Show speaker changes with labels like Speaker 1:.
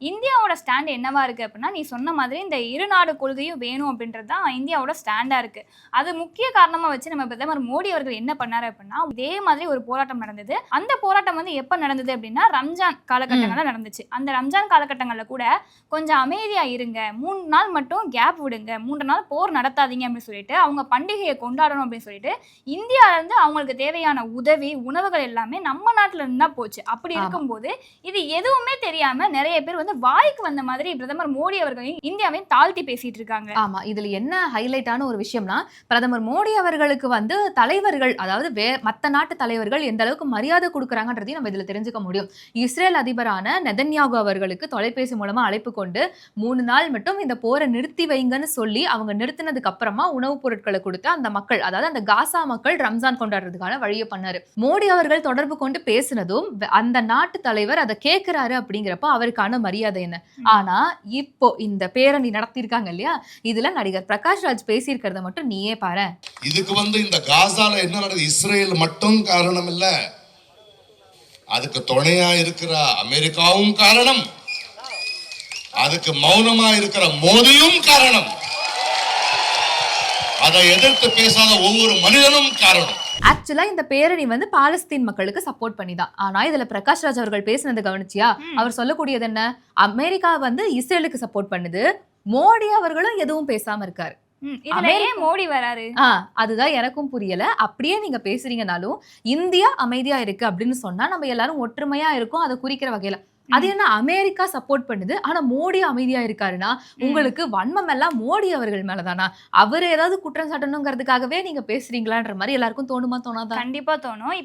Speaker 1: இந்தியாவோட ஸ்டாண்ட் என்னவா இருக்கு அப்படின்னா நீ சொன்ன மாதிரி இந்த இரு நாடு கொள்கையும் வேணும் அப்படின்றது தான் இந்தியாவோட ஸ்டாண்டா இருக்கு. அது முக்கிய காரணமா வச்சு நம்ம பிரதமர் மோடி அவர்கள் என்ன பண்ணாரு அப்படின்னா இதே மாதிரி ஒரு போராட்டம் நடந்தது. அந்த போராட்டம் வந்து எப்ப நடந்தது அப்படின்னா ரம்ஜான் காலகட்டங்கள்ல நடந்துச்சு. அந்த ரம்ஜான் காலகட்டங்கள்ல கூட கொஞ்சம் அமைதியா இருங்க. மூணு நாள் மட்டும் கேப் விடுங்க. மூன்று நாள் போர் நடத்தாதீங்க அப்படின்னு சொல்லிட்டு அவங்க பண்டிகையை கொண்டாடணும் அப்படின்னு சொல்லிட்டு இந்தியால இருந்து அவங்களுக்கு தேவையான உதவி உணவுகள் எல்லாமே நம்ம நாட்டுல இருந்து தான் போச்சு. அப்படி. இருக்கும்போது இது எதுவுமே தெரியாம நிறைய பேர் வந்து வாய்க்கு வந்த மாதிரி பிரதமர் மோடி அவர்களையும் இந்தியாவையும் தாழ்த்தி பேசிட்டு இருக்காங்க.
Speaker 2: ஆமா இதுல என்ன ஹைலைட்டான ஒரு விஷயம்னா பிரதமர் மோடி அவர்களுக்கு வந்து தலைவர்கள் அதாவது வே மத்த நாட்டு தலைவர்கள் எந்த அளவுக்கு மரியாதை கொடுக்குறாங்கன்றதையும் நம்ம இதுல தெரிஞ்சுக்க முடியும். இஸ்ரேல் அதிபரான நெதன்யாகு அவர்களுக்கு தொலைபேசி மூலமா அழைப்பு கொண்டு மூணு நாள் மட்டும் இந்த போரை நிறுத்தி வைங்கன்னு சொல்லி அவங்க நிறுத்தினதுக்கு அப்புறமா உணவுப் பொருட்களை கொடுத்து அந்த மக்கள் அதாவது அந்த காசா மக்கள் ரம்ஜான் கொண்டாடுறதுக்கான வழியை பண்ணாரு. மோடி அவர்கள் தொடர்பு கொண்டு பேசினதும் அந்த நாட்டு தலைவர் அதை கேட்கிறாரு அப்படிங்கிறப்ப அவருக்கான மரியாதை என்ன. ஆனா இப்போ இந்த பேரணி நடத்தியிருக்காங்க இல்லையா? இதுல நடிகர் பிரகாஷ் ராஜ் பேசியிருக்கிறத மட்டும் நீயே பாரு.
Speaker 3: இதுக்கு வந்து இந்த காசால என்ன நடக்குது? இஸ்ரேல் மட்டும் காரணம் இல்ல அதுக்கு துணையா இருக்கிற அமெரிக்காவும் காரணம். அதுக்கு மௌனமா இருக்கிற மோடியும் காரணம். அதை எதிர்த்து பேசாத ஒவ்வொரு மனிதனும் காரணம்.
Speaker 2: ஆக்சுவலா இந்த பேரணி வந்து பாலஸ்தீன் மக்களுக்கு சப்போர்ட் பண்ணி தான் ஆனா இதுல பிரகாஷ் ராஜ் அவர்கள் பேசினது கவனிச்சியா. அவர் சொல்லக்கூடியது என்ன? அமெரிக்கா வந்து இஸ்ரேலுக்கு சப்போர்ட் பண்ணுது. மோடி அவர்களும் எதுவும் பேசாம இருக்காரு.
Speaker 1: மோடி வராரு?
Speaker 2: அதுதான் எனக்கும் புரியல. அப்படியே நீங்க பேசுறீங்கனாலும் இந்தியா அமைதியா இருக்கு அப்படின்னு சொன்னா நம்ம எல்லாரும் ஒற்றுமையா இருக்கோம். அதை குறிக்கிற வகையில. அது என்ன அமெரிக்கா சப்போர்ட் பண்ணுது. ஆனா மோடி அமைதியா இருக்காருன்னா உங்களுக்கு வன்மம் எல்லாம் மோடி அவர்கள் மேலதானா? அவர் ஏதாவது குற்றம் சாட்டணுங்கிறதுக்காகவே நீங்க பேசுறீங்களான்ற மாதிரி எல்லாருக்கும் தோணுமா தோணாதா?
Speaker 1: கண்டிப்பா தோணும்.